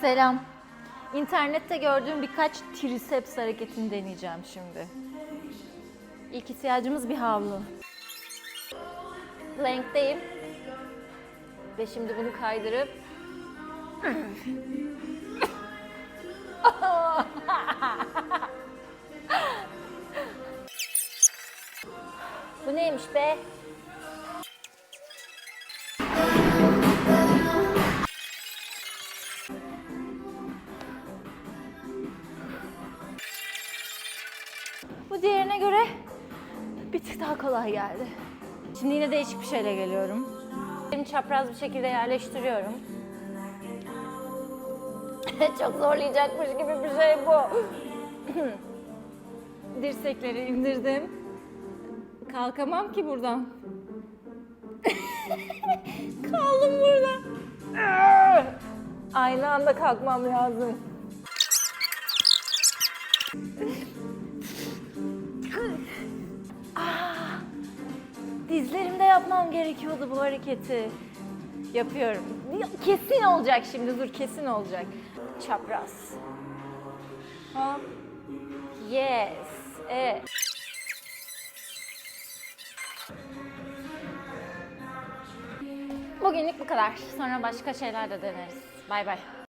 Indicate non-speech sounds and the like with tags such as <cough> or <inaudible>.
Selam. İnternette gördüğüm birkaç triceps hareketini deneyeceğim şimdi. İlk ihtiyacımız bir havlu. Plank'teyim. Ve şimdi bunu kaydırıp <laughs> Bu neymiş be? Diğerine göre bir tık daha kolay geldi. Şimdi yine değişik bir şeyle geliyorum. Elimi çapraz bir şekilde yerleştiriyorum. <laughs> Çok zorlayacakmış gibi bir şey bu. <laughs> Dirsekleri indirdim. Kalkamam ki buradan. <laughs> Kaldım burada. Aynı anda kalkmam lazım. Dizlerimde yapmam gerekiyordu bu hareketi. Yapıyorum. Kesin olacak şimdi. Dur kesin olacak. Çapraz. Hop. Yes. Evet. Bugünlük bu kadar. Sonra başka şeyler de deneriz. Bay bay.